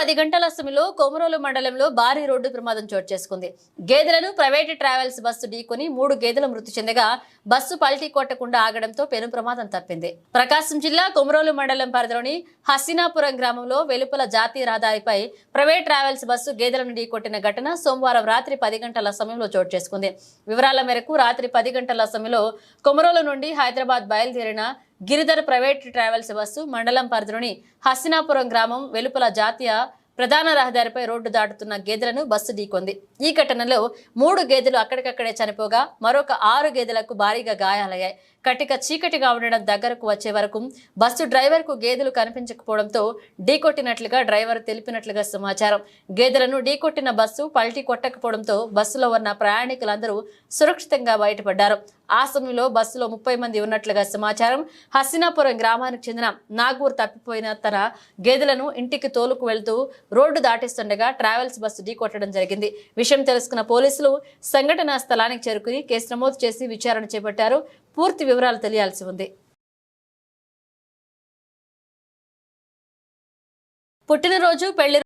పది గంటల సమయంలో కొమరోలు మండలంలో భారీ రోడ్డు ప్రమాదం చోటు చేసుకుంది. గేదెలను ప్రైవేటు ట్రావెల్స్ బస్సు ఢీకొని మూడు గేదెలు మృతి చెందగా బస్సు పల్టీ కొట్టకుండా ఆగడంతో పెను ప్రమాదం తప్పింది. ప్రకాశం జిల్లా కొమరోలు మండలం పరిధిలోని హసీనాపురం గ్రామంలో వెలుపల జాతీయ రహదారిపై ప్రైవేట్ ట్రావెల్స్ బస్సు గేదెలను ఢీకొట్టిన ఘటన సోమవారం రాత్రి పది గంటల సమయంలో చోటు చేసుకుంది. వివరాల మేరకు రాత్రి పది గంటల సమయంలో కొమరోలు నుండి హైదరాబాద్ బయలుదేరిన గిరిధర్ ప్రైవేట్ ట్రావెల్స్ బస్సు మండలం పరిధిలోని హస్తినాపురం గ్రామం వెలుపల జాతీయ ప్రధాన రహదారిపై రోడ్డు దాటుతున్న గేదెలను బస్సు ఢీకొంది. ఈ ఘటనలో మూడు గేదెలు అక్కడికక్కడే చనిపోగా మరొక ఆరు గేదెలకు భారీగా గాయాలయ్యాయి. కటిక చీకటిగా ఉండడం దగ్గరకు వచ్చే వరకు బస్సు డ్రైవర్కు గేదెలు కనిపించకపోవడంతో ఢీకొట్టినట్లుగా డ్రైవర్ తెలిపినట్లుగా సమాచారం. గేదెలను ఢీకొట్టిన బస్సు పల్టీ కొట్టకపోవడంతో బస్సులో ఉన్న ప్రయాణికులందరూ సురక్షితంగా బయటపడ్డారు. ఆ సమయంలో బస్సులో ముప్పై మంది ఉన్నట్లుగా సమాచారం. హస్సినాపురం గ్రామానికి చెందిన నాగూర్ తప్పిపోయిన తన గేదెలను ఇంటికి తోలుకు వెళ్తూ రోడ్డు దాటిస్తుండగా ట్రావెల్స్ బస్సు ఢీకొట్టడం జరిగింది. విషయం తెలుసుకున్న పోలీసులు సంఘటనా స్థలానికి చేరుకుని కేసు నమోదు చేసి విచారణ చేపట్టారు. పూర్తి వివరాలు తెలియాల్సి ఉంది. పుట్టినరోజు పెళ్ళి